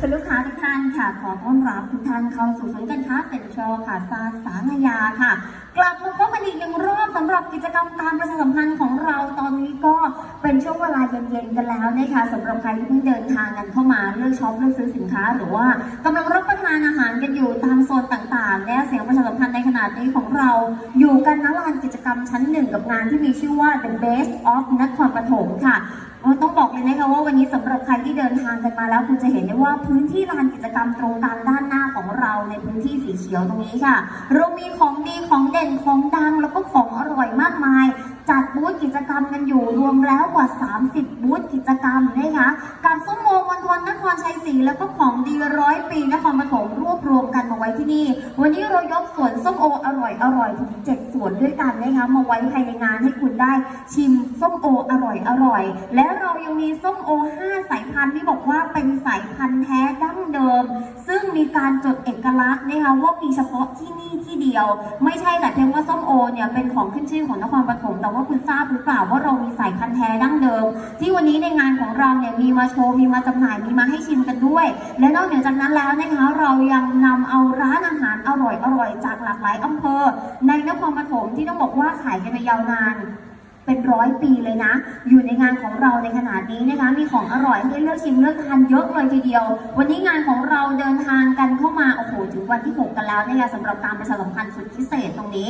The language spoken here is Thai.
คุณลูกค้าทุกท่านค่ะ ขอต้อนรับทุกท่านเข้าสู่ศูนย์การค้าเซ็นทรัลค่ะซาสางยาค่ะ กลับมาพบกันอีกหนึ่งรอบสำหรับกิจกรรมการประชาสัมพันธ์ของเราตอนนี้ก็เป็นช่วงเวลาเย็นๆกันแล้วนะคะสำหรับใครที่เพิ่งเดินทางกันเข้ามาเลือกช็อปเลือกซื้อสินค้า หรือว่ากำลังรับประทานอาหารกันอยู่ตาม นาดนี้ของเราอยู่กันณลานกิจกรรมชั้นหนึ่งกับงานที่มีชื่อว่า The Best of นครปฐมค่ะต้องบอกเลยนะคะว่าวันนี้สำหรับใครที่เดินทางกันมาแล้วคุณจะเห็นได้ว่าพื้นที่ลานกิจกรรมตรงกลางด้านหน้าของเราในพื้นที่สีเขียวตรงนี้ค่ะ เรามีของดีของเด่นของดังแล้วก็ของอร่อยมากมาย จัดบูธ กันอยู่รวมแล้วกว่า 30 บูธกิจกรรมนะคะกับส้มโมมณฑลนครชัยศรีแล้วก็ของดีร้อยปีนครปฐมรวบรวมกันมาไว้ที่นี่ วันนี้เรายกสวนส้มโออร่อยอร่อยถึง7สวนด้วยกันนะคะมาไว้ภายในงานให้คุณได้ชิมส้มโออร่อยอร่อย และเรายังมีส้มโอ 5 สายพันธุ์ที่บอกว่าเป็นสายพันธุ์แท้ดั้งเดิม ซึ่งมีการจดเอกลักษณ์นะคะว่ามีเฉพาะที่นี่ที่เดียว ไม่ใช่แต่เพียงว่าส้มโอเนี่ยเป็นของขึ้นชื่อของนครปฐมแต่ว่าคุณทราบหรือเปล่าว่าเรามีสายพันธุ์แท้ดั้งเดิม ที่วันนี้ในงานของเราเนี่ยมีมาโชว์มีมาจำหน่ายมีมาให้ชิมกันด้วย และนอกเหนือจากนั้นแล้วนะคะเรายังนำเอาร้านอาหารอร่อยอร่อยๆจากหลากหลายอำเภอ ในนครปฐมที่ต้องบอกว่าขายกันมายาวนาน ร้อยปีเลยนะ อยู่ในงานของเราในขนาดนี้นะคะ มีของอร่อยให้เลือกชิมเลือกทานเยอะเลยทีเดียว วันนี้งานของเราเดินทางกันเข้ามาโอ้โหถึงวันที่ 6 กันแล้วนะคะสำหรับการประชาสัมพันธ์สุดพิเศษตรงนี้